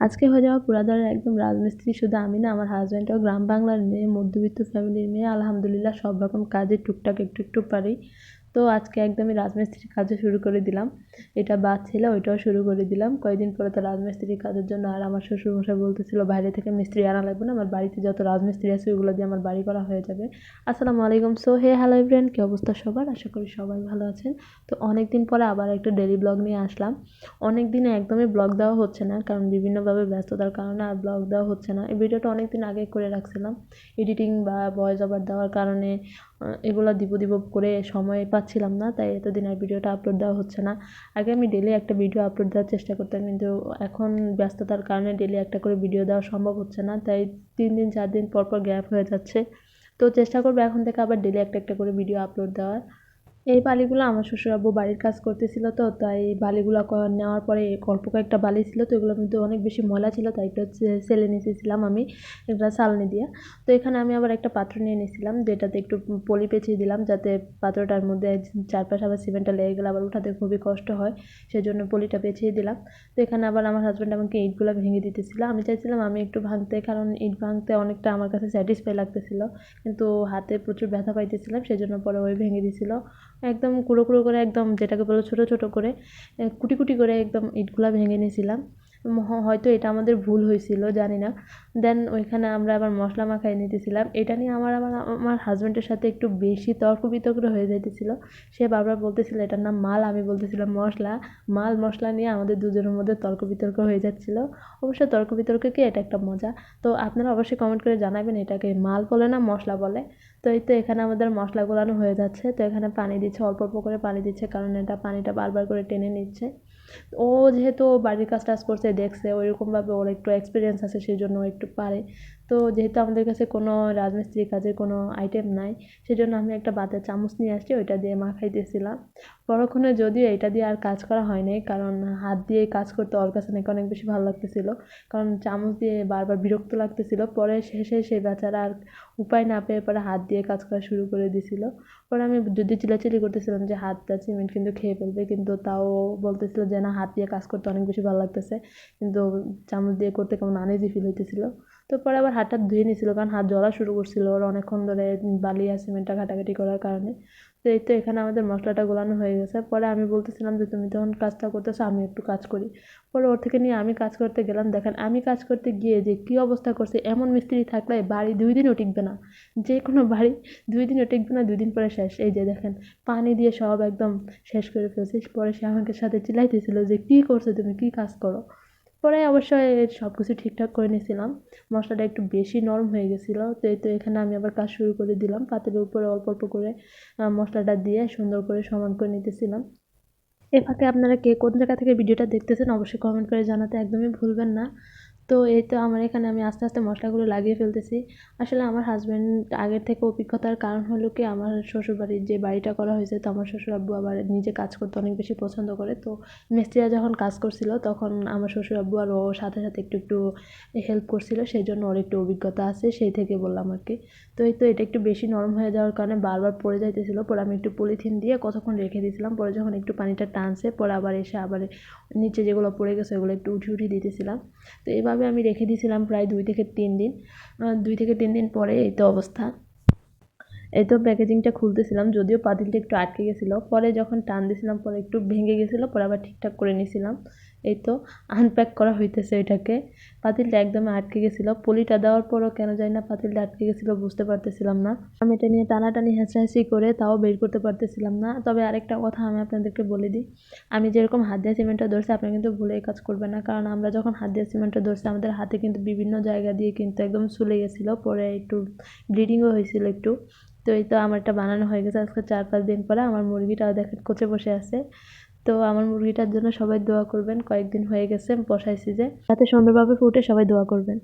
আজকে হয়ে যাওয়া পুরাদার একদম রাজমিস্ত্রি শুধু আমি না, আমার হাজব্যান্ডও গ্রাম বাংলার মেয়ে, মধ্যবিত্ত ফ্যামিলির মেয়ে, আলহামদুলিল্লাহ সব রকম কাজে টুকটাক একটু একটু পারি। তো আজকে একদমই রাজমিস্ত্রির কাজও শুরু করে দিলাম। এটা বাদ ছিল, ওইটাও শুরু করে দিলাম। কয়েকদিন পরে তো রাজমিস্ত্রির কাজের জন্য আর আমার শ্বশুরমশাই বলতেছিল, বাইরে থেকে মিস্ত্রি আনা লাগবে না, আমার বাড়িতে যত রাজমিস্ত্রি আছে ওগুলো দিয়ে আমার বাড়ি করা হয়ে যাবে। আসসালামু আলাইকুম। সো, হে হ্যালো ফ্রেন্ড কী অবস্থা সবার? আশা করি সবাই ভালো আছেন। তো অনেক দিন পরে আবার একটা ডেলি ব্লগ নিয়ে আসলাম। অনেক দিনে একদমই ব্লগ দেওয়া হচ্ছে না, কারণ বিভিন্নভাবে ব্যস্ততার কারণে আর ব্লগ দেওয়া হচ্ছে না। এই ভিডিওটা অনেক দিন আগে করে রাখছিলাম। এডিটিং বা ভয়েস ওভার দেওয়ার কারণে এগুলো দিব দিব করে সময় পাচ্ছিলাম না, তাই এতদিন আর ভিডিওটা আপলোড দেওয়া হচ্ছে না। আগে আমি ডেলি একটা ভিডিও আপলোড দেওয়ার চেষ্টা করতাম, কিন্তু এখন ব্যস্ততার কারণে ডেলি একটা করে ভিডিও দেওয়া সম্ভব হচ্ছে না, তাই তিন দিন, চার দিন পর পর গ্যাপ হয়ে যাচ্ছে। তো চেষ্টা করব এখন থেকে আবার ডেলি একটা একটা করে ভিডিও আপলোড দেওয়ার। এই বালিগুলো আমার শ্বশুরাব্বু বাড়ির কাজ করতেছিল তো, তাই বালিগুলো নেওয়ার পরে অল্প কয়েকটা বালি ছিল তো এগুলোর মধ্যে অনেক বেশি ময়লা ছিল, তাই একটু সেলে নিয়েছিলাম আমি একটা চালনি দিয়ে। তো এখানে আমি আবার একটা পাত্র নিয়ে নিয়েছিলাম যেটাতে একটু পলি পেঁচিয়ে দিলাম, যাতে পাত্রটার মধ্যে চারপাশে আবার সিমেন্টটা লেগে গেলে আবার উঠাতে খুবই কষ্ট হয় সেই জন্য পলিটা পেঁচিয়ে দিলাম। তো এখানে আবার আমার হাজব্যান্ড আমাকে ইটগুলো ভেঙে দিতেছিল। আমি চাইছিলাম আমি একটু ভাঙতে, কারণ ইট ভাঙতে অনেকটা আমার কাছে স্যাটিসফাই লাগতেছিল, কিন্তু হাতে প্রচুর ব্যথা পাইতেছিলাম সেই জন্য পরে ওই ভেঙে দিছিল। একদম কুড়ো কুড়ো করে, একদম যেটাকে বলো ছোটো ছোটো করে কুটি কুটি করে একদম ইটগুলা ভেঙে নিয়েছিলাম। হয়তো এটা আমাদের ভুল হয়েছিল, জানি না। দেন ওইখানে আমরা আবার মশলা মাখাই নিতেছিলাম। এটা নিয়ে আমার আবার আমার হাজব্যান্ডের সাথে একটু বেশি তর্ক বিতর্ক হয়ে যাইতেছিল। সে বারবার বলতেছিল, এটার নাম মাল। আমি বলতেছিলাম, মশলা। মাল, মশলা নিয়ে আমাদের দুজনের মধ্যে তর্ক বিতর্ক হয়ে যাচ্ছিল। অবশ্য তর্ক বিতর্ক কি, এটা একটা মজা। তো আপনারা অবশ্যই কমেন্ট করে জানাবেন, এটাকে মাল বলে না মশলা বলে? তো এই তো এখানে আমাদের মশলা গোলানো হয়ে যাচ্ছে। তো এখানে পানি দিচ্ছে, অল্প অল্প করে পানি দিচ্ছে, কারণ এটা পানিটা বারবার করে টেনে নিচ্ছে। ও যেহেতু বাড়ির কাজ টাজ করছে, দেখছে, ওইরকমভাবে ওর একটু এক্সপিরিয়েন্স আছে সেই জন্য একটু পারে। তো যেহেতু আমাদের কাছে কোনো রাজমিস্ত্রি কাজের কোনো আইটেম নাই, সেজন্য আমি একটা বাতের চামচ নিয়ে আসছি, ওইটা দিয়ে মাখাইতেছিলাম। পরক্ষণে যদিও এটা দিয়ে আর কাজ করা হয়নি কারণ হাত দিয়ে কাজ করতে ওর কাছে নাকি অনেক বেশি ভালো লাগতেছিল। কারণ চামচ দিয়ে বারবার বিরক্ত লাগতেছিল, পরে শেষে সেই বেচারা আর উপায় না পেয়ে পরে হাত দিয়ে কাজ করা শুরু করে দিয়েছিল পরে আমি যদি চিলাচিলি করতেছিলাম যে হাতটা সিমেন্ট কিন্তু খেয়ে ফেলবে, কিন্তু তাও বলতেছিল যে না, হাত দিয়ে কাজ করতে অনেক বেশি ভালো লাগতেছে। কিন্তু চামচ দিয়ে করতে কেমন আনইজি ফিল হইতেছিল। তো পরে আবার হাতটা ধুয়ে নিয়েছিল কারণ হাত জ্বলা শুরু করছিল ওর অনেকক্ষণ ধরে বালি আর সিমেন্টটা ঘাটাঘাটি করার কারণে। তো এই তো এখানে আমাদের মশলাটা গোলানো হয়ে গেছে। পরে আমি বলতেছিলাম যে, তুমি তখন কাজটা করতেছো, আমি একটু কাজ করি। পরে ওর থেকে নিয়ে আমি কাজ করতে গেলাম। দেখেন, আমি কাজ করতে গিয়ে যে কী অবস্থা করছে, এমন মিস্ত্রি থাকলে বাড়ি দুই দিনও টিকবে না। যে কোনো বাড়ি দুই দিনও টিকবে না, দুই দিন পরে শেষ। এই যে দেখেন, পানি দিয়ে সব একদম শেষ করে ফেলছিস পরে সে আমাকে সাথে চিলাইতেছিল যে, কী করছ তুমি? কী কাজ করো? পরে অবশ্য সব কিছু ঠিকঠাক করে নিয়েছিলাম। মশলাটা একটু বেশি নরম হয়ে গেছিল, তো এই তো এখানে আমি আবার কাজ শুরু করে দিলাম। পাতের উপরে অল্প অল্প করে মশলাটা দিয়ে সুন্দর করে সমান করে নিতেছিলাম। এ ফাঁকে আপনারা কে কোন জায়গা থেকে ভিডিওটা দেখতেছেন অবশ্যই কমেন্ট করে জানাতে একদমই ভুলবেন না। তো এই তো আমার এখানে আমি আস্তে আস্তে মশলাগুলো লাগিয়ে ফেলতেছি। আসলে আমার হাজব্যান্ড আগের থেকে অভিজ্ঞতার কারণ হলো কি, আমার শ্বশুরবাড়ির যে বাড়িটা করা হয়েছে, তো আমার শ্বশুর আব্বু আবার নিজে কাজ করতে অনেক বেশি পছন্দ করে। তো মিস্ত্রিরা যখন কাজ করছিল, তখন আমার শ্বশুর আব্বু আর ও সাথে সাথে একটু একটু হেল্প করছিল সেই জন্য ওর একটু অভিজ্ঞতা আছে, সেই থেকে বললাম আর কি। তো এই তো এটা একটু বেশি নরম হয়ে যাওয়ার কারণে বারবার পড়ে যাইতেছিলো, পরে আমি একটু পলিথিন দিয়ে কতক্ষণ রেখে দিয়েছিলাম, পরে যখন একটু পানিটা টানছে, পরে আবার এসে আবার নিচে যেগুলো পড়ে গেছে, ওগুলো একটু উঠিয়ে উঠিয়ে দিতেছিলাম। তো এইভাবে আমি রেখে দিয়েছিলাম প্রায় দুই থেকে তিন দিন। দুই থেকে তিন দিন পরে এই তো অবস্থা। এই তো প্যাকেজিংটা খুলতেছিলাম, যদিও পাতিলটা একটু আটকে গেছিল। পরে যখন টান দিয়েছিলাম, পরে একটু ভেঙে গেছিল, পরে আবার ঠিকঠাক করে নিয়েছিলাম। এই তো আনপ্যাক করা হইতেছে এটাকে। পাতিলটা একদম আটকে গেছিল। পলিটা দেওয়ার পরও কেন জানি না পাতিলটা আটকে গেছিল, বুঝতে পারতেছিলাম না। আমি এটা নিয়ে টানাটানি হেঁচাহেঁচি করে তাও বের করতে পারতেছিলাম না। তবে আরেকটা কথা আমি আপনাদেরকে বলে দিই। আমি যেরকম হাত দিয়ে সিমেন্টটা ধরছি আপনি কিন্তু ভুলে কাজ করবেন না। কারণ আমরা যখন হাত দিয়ে সিমেন্টটা ধরছি, আমাদের হাতে কিন্তু বিভিন্ন জায়গা দিয়ে কিন্তু একদম সুলে গেছিল। পরে একটু ব্লিডিংও হয়েছিল একটু। তো এই তো আমার এটা বানানো হয়ে গেছে। আজকে চার পাঁচ দিন পরে আমার মুরগিটাও দেখেন কোচে বসে আছে। তো আমার মুরগিটার জন্য সবাই দোয়া করবেন। কয়েকদিন হয়ে গেছে বসাইছি যে, যাতে সুন্দরভাবে ফুটে সবাই দোয়া করবেন।